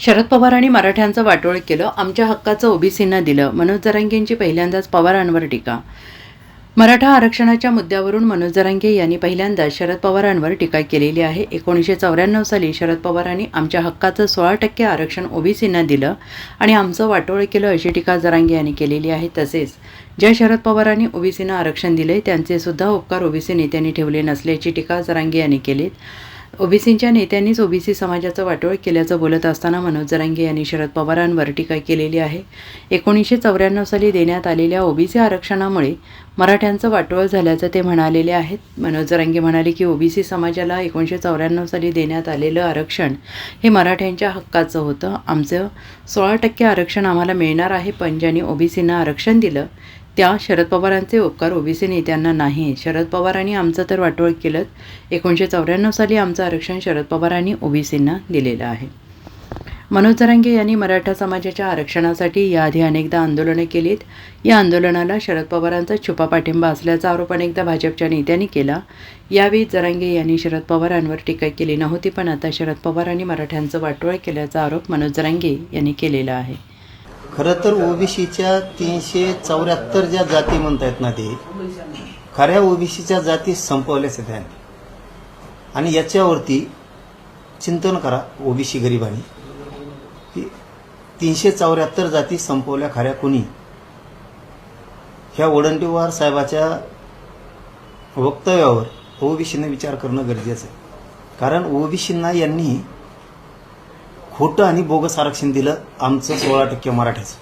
शरद पवारांनी मराठ्यांचं वाटोळ केलं आमच्या हक्काचं ओबीसींना दिलं मनोज जरांगेंची पहिल्यांदाच पवारांवर टीका. मराठा आरक्षणाच्या मुद्द्यावरून मनोज जरांगे यांनी पहिल्यांदाच शरद पवारांवर टीका केलेली आहे. एकोणीसशे चौऱ्याण्णव साली शरद पवारांनी आमच्या हक्काचं सोळा टक्के आरक्षण ओबीसींना दिलं आणि आमचं वाटोळ केलं अशी टीका जरांगे यांनी केलेली आहे. तसेच ज्या शरद पवारांनी ओबीसींना आरक्षण दिले त्यांचे सुद्धा उपकार ओबीसी नेत्यांनी ठेवले नसल्याची टीका जरांगे यांनी केली ओबीसींच्या नेत्यांनीच ओबीसी समाजाचं वाटोळ केल्याचं बोलत असताना मनोज जरांगे यांनी शरद पवारांवर टीका केलेली आहे. एकोणीसशे चौऱ्याण्णव साली देण्यात आलेल्या ओबीसी आरक्षणामुळे मराठ्यांचं वाटोळ झाल्याचं ते म्हणालेले आहेत. मनोज जरांगे म्हणाले की ओबीसी समाजाला एकोणीसशे चौऱ्याण्णव साली देण्यात आलेलं आरक्षण हे मराठ्यांच्या हक्काचं होतं. आमचं सोळा टक्के आरक्षण आम्हाला मिळणार आहे पण ज्यांनी ओबीसींना आरक्षण दिलं त्या शरद पवारांचे उपकार ओबीसी नेत्यांना नाही. शरद पवारांनी आमचं तर वाटोळ केलंच. एकोणीसशे चौऱ्याण्णव साली आमचं आरक्षण शरद पवारांनी ओबीसींना दिलेलं आहे. मनोज जरांगे यांनी मराठा समाजाच्या आरक्षणासाठी याआधी अनेकदा आंदोलनं केलीत. या आंदोलनाला शरद पवारांचा छुपा पाठिंबा असल्याचा आरोप अनेकदा भाजपच्या नेत्यांनी केला. यावेळी जरांगे यांनी शरद पवारांवर टीका केली नव्हती पण आता शरद पवारांनी मराठ्यांचं वाटोळ केल्याचा आरोप मनोज जरांगे यांनी केलेला आहे. खरं तर ओबीसीच्या तीनशे चौऱ्याहत्तर ज्या जाती म्हणतायत ना ते खऱ्या ओबीसीच्या जाती संपवल्याच आहेत आणि याच्यावरती चिंतन करा ओबीसी गरिबांनी की तीनशे चौऱ्याहत्तर जाती संपवल्या खऱ्या कोणी? ह्या वडंटीवार साहेबाच्या वक्तव्यावर ओबीसीनं विचार करणं गरजेचं आहे. कारण ओबीसींना यांनी खोटं आणि बोगस आरक्षण दिलं आमचं सोळा टक्के मराठ्याचं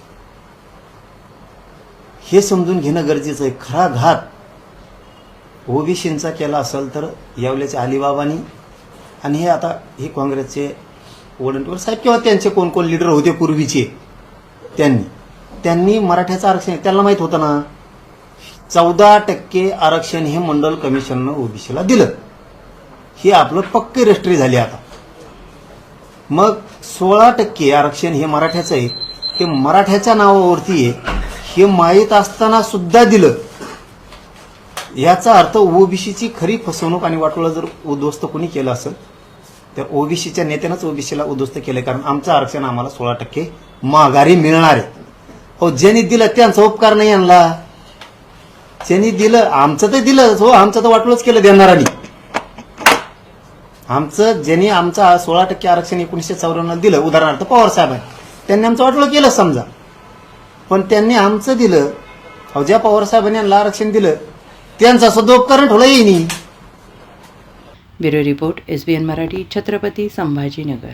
हे समजून घेणं गरजेचं आहे. खरा घात ओबीसींचा केला असेल तर यावल्याच्या अलिबाबानी आणि हे आता हे काँग्रेसचे वडंटीवर साहेब किंवा त्यांचे कोण कोण लिडर होते पूर्वीचे त्यांनी. त्यांनी मराठ्याचं आरक्षण त्यांना माहीत होतं ना चौदा टक्के आरक्षण हे मंडल कमिशननं ओबीसीला दिलं. हे आपलं पक्के रजिस्ट्री झाली आता. मग सोळा टक्के आरक्षण हे मराठ्याचं आहे. हे मराठ्याच्या नावावरती आहे. हे माहीत असताना सुद्धा दिलं. याचा अर्थ ओबीसीची खरी फसवणूक आणि वाटोळा जर उद्ध्वस्त कोणी केलं असेल तर ओबीसीच्या नेत्यानंच ओबीसीला उद्ध्वस्त केलं कारण आमचं आरक्षण आम्हाला सोळा टक्के माघारी मिळणार आहे. हो ज्यांनी दिलं त्यांचा उपकार नाही आणला. ज्यांनी दिलं आमचं तर दिलं हो आमचं तर वाटोळच केलं देणारांनी आमचं ज्यांनी आमचं सोळा टक्के आरक्षण एकोणीसशे चौऱ्याण्णव दिलं उदाहरणार्थ पवार साहेबांनी त्यांनी आमचं वाटलं केलं समजा. पण त्यांनी आमचं दिलं अहो ज्या पवार साहेबांनी यांना आरक्षण दिलं त्यांचा सुद्धा उपकरण ठेवला येईनी. Bureau report S B N Marathi Chhatrapati Sambhajinagar.